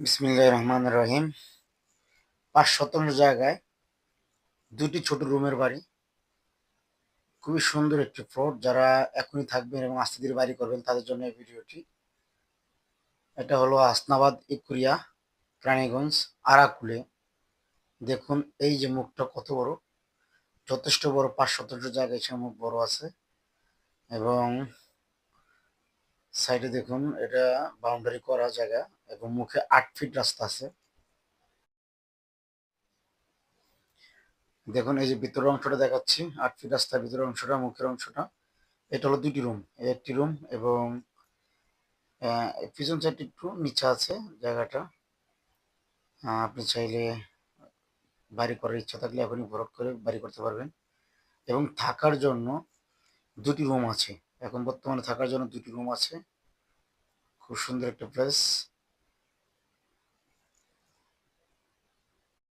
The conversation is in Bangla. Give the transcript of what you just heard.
বিসমিল্লাহ রহমান রহিম। পাঁচ শতাংশ জায়গায় দুটি ছোট রুমের বাড়ি। খুবই সুন্দর একটি ফ্লোর যারা এখনই থাকবেন এবং আস্তে ধীরে বাড়ি করবেন, তাদের জন্য এই ভিডিওটি। এটা হলো আসনাবাদ ইকুরিয়া প্রাণীগঞ্জ আরাকুলে। দেখুন, এই যে মুখটা কত বড়। যথেষ্ট বড়, পাঁচ শতাংশ জায়গায় এখানে মুখ বড় আছে। এবং সাইডে দেখুন, এটা বাউন্ডারি করা জায়গা এবং মুখে আট ফিট রাস্তা আছে। দেখুন, এই যে ভিতরের অংশটা দেখাচ্ছি, আট ফিট রাস্তার ভিতরের অংশটা, মুখের অংশটা। এটা হলো দুটি রুম একটি রুম এবং পিছন সাইডটি একটু নিচে আছে জায়গাটা। আপনি চাইলে বাড়ি করার ইচ্ছা থাকলে এখনই ভরট করে বাড়ি করতে পারবেন। এবং থাকার জন্য দুটি রুম আছে। এখন বর্তমানে থাকার জন্য দুটি রুম আছে। খুব সুন্দর একটা প্লেস